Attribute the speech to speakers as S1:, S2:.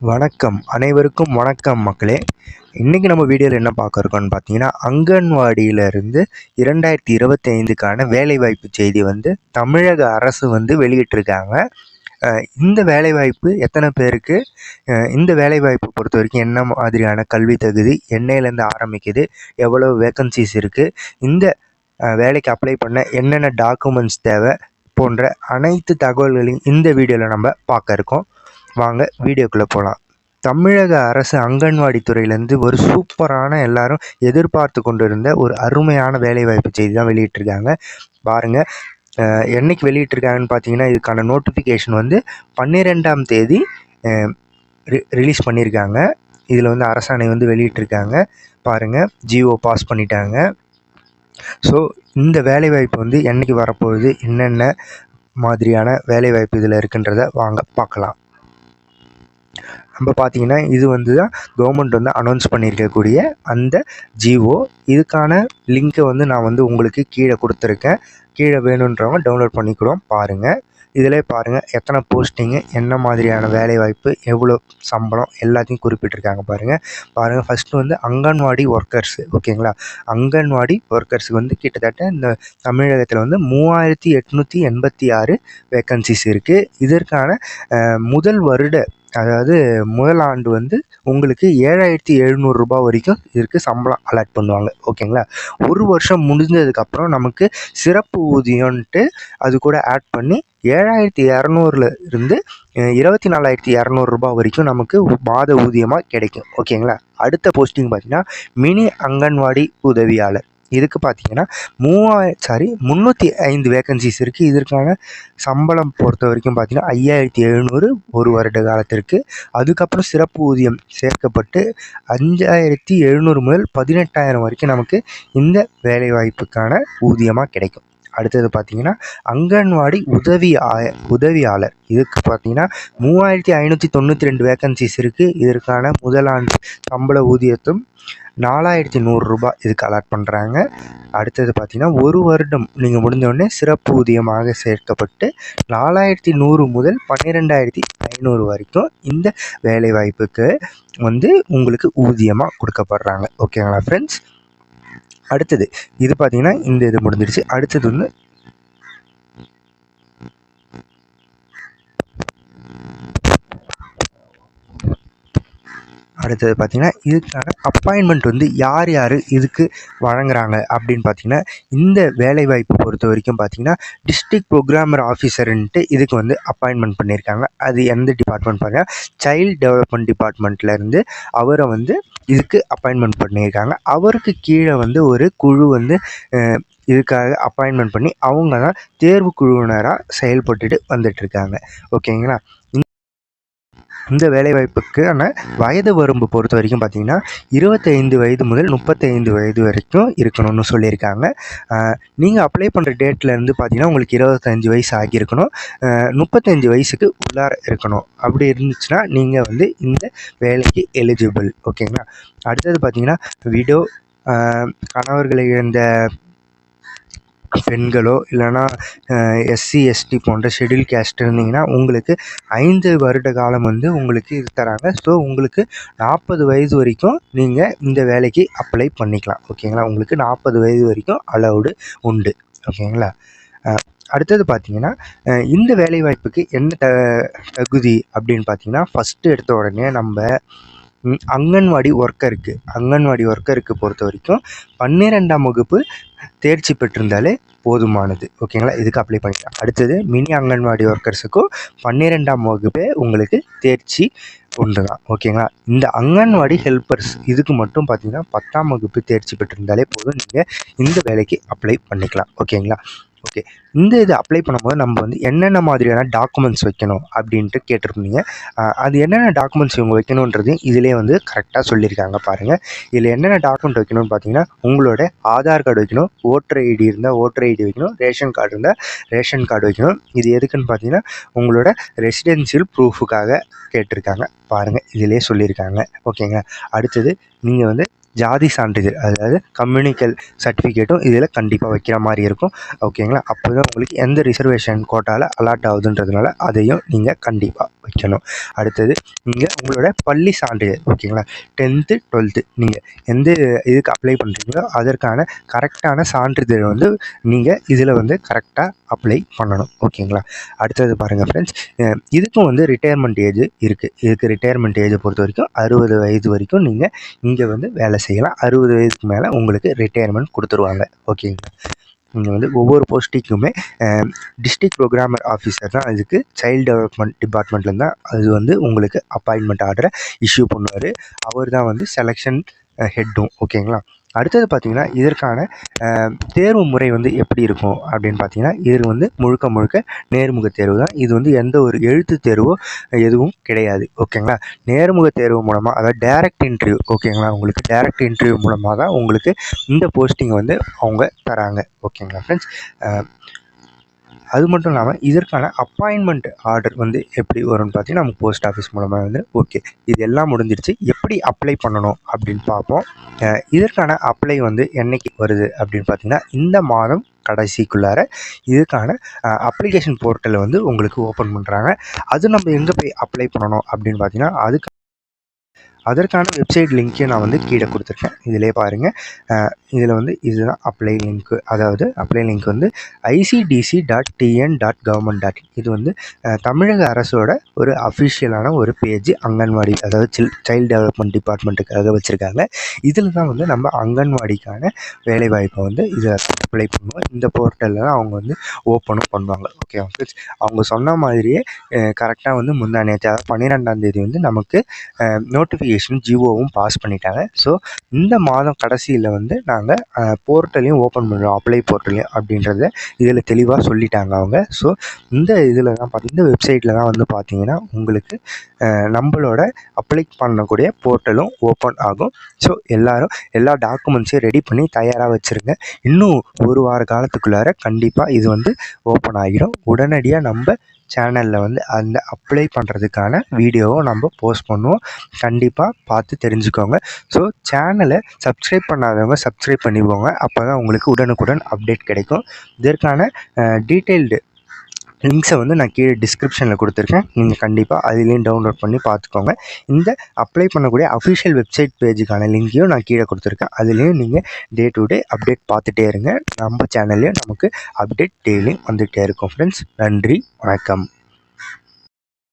S1: வணக்கம். அனைவருக்கும் வணக்கம் மக்களே. இன்றைக்கி நம்ம வீடியோவில் என்ன பார்க்க இருக்கோம்னு பார்த்தீங்கன்னா அங்கன்வாடியிலிருந்து இரண்டாயிரத்தி இருபத்தி ஐந்துக்கான வேலைவாய்ப்பு செய்தி வந்து தமிழக அரசு வந்து வெளியிட்டிருக்காங்க. இந்த வேலைவாய்ப்பு எத்தனை பேருக்கு இந்த வேலைவாய்ப்பு பொறுத்த வரைக்கும் என்ன மாதிரியான கல்வி தகுதி என்னையிலேருந்து ஆரம்பிக்குது எவ்வளோ வேக்கன்சிஸ் இருக்குது இந்த வேலைக்கு அப்ளை பண்ண என்னென்ன டாக்குமெண்ட்ஸ் தேவை போன்ற அனைத்து தகவல்களையும் இந்த வீடியோவில் நம்ம பார்க்க இருக்கோம். வாங்க வீடியோக்குள்ளே போகலாம் தமிழக அரசு அங்கன்வாடி துறையிலேருந்து ஒரு சூப்பரான எல்லாரும் எதிர்பார்த்து கொண்டு இருந்த ஒரு அருமையான வேலைவாய்ப்பு செய்தி தான் வெளியிட்டிருக்காங்க. பாருங்கள் என்றைக்கு என்னைக்கு வெளியிட்டிருக்காங்கன்னு பார்த்தீங்கன்னா இதுக்கான நோட்டிஃபிகேஷன் வந்து பன்னிரெண்டாம் தேதி ரிலீஸ் பண்ணியிருக்காங்க. இதில் வந்து அரசாணை வந்து வெளியிட்டிருக்காங்க. பாருங்கள் ஜிஓ பாஸ் பண்ணிட்டாங்க. ஸோ இந்த வேலைவாய்ப்பு வந்து என்னைக்கு வரப்போகுது என்னென்ன மாதிரியான வேலைவாய்ப்பு இதில் இருக்குன்றத வாங்க பார்க்கலாம் நம்ம பார்த்தீங்கன்னா இது வந்து தான் கவர்மெண்ட் வந்து அனௌன்ஸ் பண்ணியிருக்கக்கூடிய அந்த ஜிஓ இதுக்கான லிங்க்கை வந்து நான் வந்து உங்களுக்கு கீழே கொடுத்துருக்கேன். கீழே வேணுன்றவங்க டவுன்லோட் பண்ணிக்கிறோம். பாருங்கள் இதிலே பாருங்கள் எத்தனை போஸ்டிங்கு என்ன மாதிரியான வேலைவாய்ப்பு எவ்வளோ சம்பளம் எல்லாத்தையும் குறிப்பிட்டிருக்காங்க பாருங்கள் பாருங்கள் ஃபஸ்ட்டு வந்து அங்கன்வாடி ஒர்க்கர்ஸ் ஓகேங்களா? அங்கன்வாடி ஒர்க்கர்ஸுக்கு வந்து கிட்டத்தட்ட இந்த தமிழகத்தில் வந்து மூவாயிரத்தி எட்நூற்றி எண்பத்தி ஆறு வேக்கன்சிஸ் இருக்குது இதற்கான முதல் வருட அதாவது முதல் ஆண்டு வந்து உங்களுக்கு ஏழாயிரத்தி எழுநூறுரூபா வரைக்கும் இதற்கு சம்பளம் அலாட் பண்ணுவாங்க. ஓகேங்களா? ஒரு வருஷம் முடிஞ்சதுக்கப்புறம் நமக்கு சிறப்பு ஊதியம்ன்ட்டு அது கூட ஆட் பண்ணி ஏழாயிரத்தி இரநூறுல இருந்து இருபத்தி நாலாயிரத்தி இரநூறுபா வரைக்கும் நமக்கு மாத ஊதியமாக கிடைக்கும். ஓகேங்களா? அடுத்த போஸ்டிங் பார்த்தீங்கன்னா மினி அங்கன்வாடி உதவியாளர். இதுக்கு பார்த்தீங்கன்னா மூவாயிரம் சாரி முந்நூற்றி ஐந்து வேகன்சிஸ் இருக்குது இதற்கான சம்பளம் பொறுத்த வரைக்கும் பார்த்தீங்கன்னா ஐயாயிரத்தி எழுநூறு ஒரு வருட காலத்திற்கு. அதுக்கப்புறம் சிறப்பு ஊதியம் சேர்க்கப்பட்டு அஞ்சாயிரத்தி எழுநூறு முதல் பதினெட்டாயிரம் வரைக்கும் நமக்கு இந்த வேலைவாய்ப்புக்கான ஊதியமாக கிடைக்கும். அடுத்தது பார்த்தீங்கன்னா அங்கன்வாடி உதவி ஆய- உதவியாளர். இதுக்கு பார்த்தீங்கன்னா மூவாயிரத்தி ஐநூற்றி தொண்ணூற்றி ரெண்டு வேக்கன்சிஸ் இருக்குது இதற்கான முதலாண்டு சம்பள ஊதியத்தும் நாலாயிரத்தி நூறுரூபா இதுக்கு அலாட் பண்ணுறாங்க அடுத்தது பார்த்தீங்கன்னா ஒரு வருடம் நீங்கள் முடிஞ்சோடனே சிறப்பு ஊதியமாக சேர்க்கப்பட்டு நாலாயிரத்தி நூறு முதல் பன்னிரெண்டாயிரத்தி ஐநூறு வரைக்கும் இந்த வேலைவாய்ப்புக்கு வந்து உங்களுக்கு ஊதியமாக கொடுக்கப்படுறாங்க. ஓகேங்களா ஃப்ரெண்ட்ஸ் அடுத்தது. இது பார்த்தீங்கன்னா இந்த இது முடிஞ்சிடுச்சு. அடுத்தது வந்து அடுத்தது பார்த்திங்கன்னா இதுக்கான அப்பாயின்மெண்ட் வந்து யார் யார் இதுக்கு வழங்குறாங்க அப்படின்னு பார்த்தீங்கன்னா இந்த வேலைவாய்ப்பு பொறுத்த வரைக்கும் பார்த்தீங்கன்னா டிஸ்ட்ரிக்ட் ப்ரோக்ராமர் ஆஃபீஸர்ன்ட்டு இதுக்கு வந்து அப்பாயின்மெண்ட் பண்ணியிருக்காங்க. அது எந்த டிபார்ட்மெண்ட் பாருங்கள் சைல்டு டெவலப்மெண்ட் டிபார்ட்மெண்ட்லேருந்து அவரை வந்து இதுக்கு அப்பாயின்மெண்ட் பண்ணியிருக்காங்க. அவருக்கு கீழே வந்து ஒரு குழு வந்து இதுக்காக அப்பாயின்மெண்ட் பண்ணி அவங்க தான் தேர்வு குழுவினராக செயல்பட்டுட்டு வந்துட்டுருக்காங்க ஓகேங்களா? இந்த- வேலைவாய்ப்புக்கான வயது வரம்பு பொறுத்த வரைக்கும் பார்த்தீங்கன்னா இருபத்தைந்து வயது முதல் முப்பத்தைந்து வயது வரைக்கும் இருக்கணும்னு சொல்லியிருக்காங்க. நீங்கள் அப்ளை பண்ணுற டேட்லேருந்து பார்த்தீங்கன்னா உங்களுக்கு இருபத்தஞ்சி வயசு ஆகியிருக்கணும். முப்பத்தஞ்சு வயசுக்கு உள்ளார இருக்கணும். அப்படி இருந்துச்சுன்னா நீங்கள் வந்து இந்த வேலைக்கு எலிஜிபிள் ஓகேங்களா அடுத்தது பார்த்தீங்கன்னா விடோ கணவர்களை இழந்த பெண்களோ இல்லைன்னா எஸ்சி எஸ்டி போன்ற ஷெட்யூல் கேஸ்ட் இருந்தீங்கன்னா உங்களுக்கு ஐந்து வருட காலம் வந்து உங்களுக்கு இது தராங்க. ஸோ உங்களுக்கு நாற்பது வயது வரைக்கும் நீங்கள் இந்த வேலைக்கு அப்ளை பண்ணிக்கலாம். ஓகேங்களா? உங்களுக்கு நாற்பது வயது வரைக்கும் அலௌடு உண்டு. ஓகேங்களா? அடுத்தது பார்த்தீங்கன்னா இந்த வேலைவாய்ப்புக்கு என்ன த தகுதி அப்படின்னு பார்த்தீங்கன்னா ஃபஸ்ட்டு எடுத்த உடனே நம்ம அங்கன்வாடி ஒர்க்கருக்கு அங்கன்வாடி ஒர்க்கருக்கு பொறுத்த வரைக்கும் பன்னிரெண்டாம் வகுப்பு தேர்ச்சி பெற்றிருந்தாலே போதுமானது. ஓகேங்களா இதுக்கு அப்ளை பண்ணிக்கலாம். அடுத்தது மினி அங்கன்வாடி ஒர்க்கர்ஸுக்கும் பன்னிரெண்டாம் வகுப்பே உங்களுக்கு தேர்ச்சி ஒன்று தான் ஓகேங்களா இந்த அங்கன்வாடி ஹெல்ப்பர்ஸ் இதுக்கு மட்டும் பார்த்தீங்கன்னா பத்தாம் வகுப்பு தேர்ச்சி பெற்றிருந்தாலே போதும். நீங்கள் இந்த வேலைக்கு அப்ளை பண்ணிக்கலாம். ஓகேங்களா ஓகே இந்த இது அப்ளை பண்ணும்போது நம்ம வந்து என்னென்ன மாதிரியான டாக்குமெண்ட்ஸ் வைக்கணும் அப்படின்ட்டு கேட்டிருந்தீங்க. அது என்னென்ன டாக்குமெண்ட்ஸ் இவங்க வைக்கணுன்றதையும் இதிலே வந்து கரெக்டாக சொல்லியிருக்காங்க பாருங்கள் இதில் என்னென்ன டாக்குமெண்ட் வைக்கணும்னு பார்த்தீங்கன்னா உங்களோட ஆதார் கார்டு வைக்கணும் ஓட்டர் ஐடி இருந்தால் ஓட்டர் ஐடி வைக்கணும் ரேஷன் கார்டு இருந்தால் ரேஷன் கார்டு வைக்கணும். இது எதுக்குன்னு பார்த்தீங்கன்னா உங்களோட ரெசிடென்சியல் ப்ரூஃபுக்காக கேட்டிருக்காங்க. பாருங்கள் இதிலே சொல்லியிருக்காங்க. ஓகேங்க அடுத்தது நீங்கள் வந்து ஜாதி சான்றிதழ் அதாவது கம்யூனிக்கல் சர்டிஃபிகேட்டும் இதில் கண்டிப்பாக வைக்கிற மாதிரி இருக்கும். ஓகேங்களா அப்போ தான் உங்களுக்கு எந்த ரிசர்வேஷன் கோட்டாவில் அலாட் ஆகுதுன்றதுனால அதையும் நீங்கள் கண்டிப்பாக வைக்கணும். அடுத்தது நீங்கள் உங்களோட பள்ளி சான்றிதழ் ஓகேங்களா? டென்த்து டுவெல்த்து நீங்கள் எந்த இதுக்கு அப்ளை பண்ணுறீங்களோ அதற்கான கரெக்டான சான்றிதழ் வந்து நீங்கள் இதில் வந்து கரெக்டாக அப்ளை பண்ணணும் ஓகேங்களா? அடுத்தது பாருங்கள் ஃப்ரெண்ட்ஸ் இதுக்கும் வந்து ரிட்டையர்மெண்ட் ஏஜ் இருக்குது இதுக்கு ரிட்டையர்மெண்ட் ஏஜை பொறுத்த வரைக்கும் அறுபது வயது வரைக்கும் நீங்கள் இங்கே வந்து வேலை செய்யலாம். அறுபது வயதுக்கு மேலே உங்களுக்கு ரிட்டையர்மெண்ட் கொடுத்துருவாங்க ஓகேங்களா? இங்கே வந்து ஒவ்வொரு போஸ்டிங்குமே டிஸ்ட்ரிக்ட் ப்ரோக்ராமர் ஆஃபீஸர் தான் இதுக்கு சைல்டு டெவலப்மெண்ட் டிபார்ட்மெண்ட்லேருந்து தான் அது வந்து உங்களுக்கு அப்பாயின்மெண்ட் ஆர்டரை இஷ்யூ பண்ணுவார். அவர் தான் வந்து செலெக்ஷன் ஹெட்டும் ஓகேங்களா அடுத்தது பார்த்திங்கன்னா இதற்கான தேர்வு முறை வந்து எப்படி இருக்கும் அப்படின்னு பார்த்தீங்கன்னா இது வந்து முழுக்க முழுக்க நேர்முக தேர்வு தான். இது வந்து எந்த ஒரு எழுத்து தேர்வோ எதுவும் கிடையாது. ஓகேங்களா? நேர்முக தேர்வு மூலமாக அதாவது டைரக்ட் இன்டர்வியூ ஓகேங்களா? உங்களுக்கு டைரக்ட் இன்டர்வியூ மூலமாக தான் உங்களுக்கு இந்த போஸ்டிங் வந்து அவங்க தராங்க. ஓகேங்களா ஃப்ரெண்ட்ஸ் அது மட்டும் இல்லாமல் இதற்கான அப்பாயின்மெண்ட் ஆர்டர் வந்து எப்படி வரும்னு பார்த்தீங்கன்னா நம்ம போஸ்ட் ஆஃபீஸ் மூலமாக வந்து ஓகே இது எல்லாம் முடிஞ்சிருச்சு எப்படி அப்ளை பண்ணணும் அப்படின்னு பார்ப்போம். இதற்கான அப்ளை வந்து என்னைக்கு வருது அப்படின்னு பார்த்தீங்கன்னா இந்த மாதம் கடைசிக்குள்ளார இதுக்கான அப்ளிகேஷன் போர்ட்டலை வந்து உங்களுக்கு ஓப்பன் பண்ணுறாங்க அது நம்ம எங்கே போய் அப்ளை பண்ணணும் அப்படின்னு பார்த்தீங்கன்னா அதுக்கு அதற்கான வெப்சைட் லிங்க்கையும் நான் வந்து கீழே கொடுத்துருக்கேன். இதிலே பாருங்கள் இதில் வந்து இதுதான் அப்ளை லிங்க்கு அதாவது அப்ளை லிங்க் வந்து ICDC dot TN dot government dot இது வந்து தமிழக அரசோட ஒரு அஃபிஷியலான ஒரு பேஜ் அங்கன்வாடி அதாவது சில் சைல்டு டெவலப்மெண்ட் டிபார்ட்மெண்ட்டுக்காக வச்சுருக்காங்க. இதில் தான் வந்து நம்ம அங்கன்வாடிக்கான வேலைவாய்ப்பை வந்து இதை அப்ளை பண்ணுவோம். இந்த போர்ட்டலில் தான் அவங்க வந்து ஓப்பனும் பண்ணுவாங்க. ஓகே ஃப்ரெண்ட்ஸ் அவங்க சொன்ன மாதிரியே கரெக்டாக வந்து முந்தானே அதாவது பன்னிரெண்டாம் தேதி வந்து நமக்கு நோட்டிஃபிகேஷன் ஜிஓவும் பாஸ் பண்ணிட்டாங்க. ஸோ இந்த மாதம் கடைசியில் வந்து நாங்கள் போர்ட்டலையும் ஓப்பன் பண்ணுறோம் அப்ளை போர்ட்டலையும் அப்படின்றத இதில் தெளிவாக சொல்லிட்டாங்க அவங்க. ஸோ இந்த இதில் தான் பார்த்தி இந்த வெப்சைட்டில் தான் வந்து பார்த்தீங்கன்னா உங்களுக்கு நம்மளோட அப்ளை பண்ணக்கூடிய போர்ட்டலும் ஓப்பன் ஆகும். ஸோ எல்லோரும் எல்லா டாக்குமெண்ட்ஸையும் ரெடி பண்ணி தயாராக வச்சுருங்க. இன்னும் ஒரு வார காலத்துக்குள்ளார கண்டிப்பாக இது வந்து ஓப்பன் ஆகிடும். உடனடியாக நம்ம சேனலில் வந்து அந்த அப்ளை பண்ணுறதுக்கான வீடியோவை நம்ம போஸ்ட் பண்ணுவோம். கண்டிப்பாக பார்த்து தெரிஞ்சுக்கோங்க. ஸோ சேனலை சப்ஸ்கிரைப் பண்ணாதவங்க சப்ஸ்கிரைப் பண்ணிக்கோங்க. அப்போ தான் உங்களுக்கு உடனுக்குடன் அப்டேட் கிடைக்கும். இதற்கான டீட்டெயில்டு லிங்க்ஸை வந்து நான் கீழே டிஸ்கிரிப்ஷனில் கொடுத்துருக்கேன். நீங்கள் கண்டிப்பாக அதுலேயும் டவுன்லோட் பண்ணி பார்த்துக்கோங்க. இந்த அப்ளை பண்ணக்கூடிய அஃபிஷியல் வெப்சைட் பேஜுக்கான லிங்க்கையும் நான் கீழே கொடுத்துருக்கேன். அதுலேயும் நீங்கள் டே டு டே அப்டேட் பார்த்துட்டே இருங்க. நம்ம சேனல்லையும் நமக்கு அப்டேட் டெய்லியும் வந்துகிட்டே இருக்கும். ஃப்ரெண்ட்ஸ் நன்றி வணக்கம்.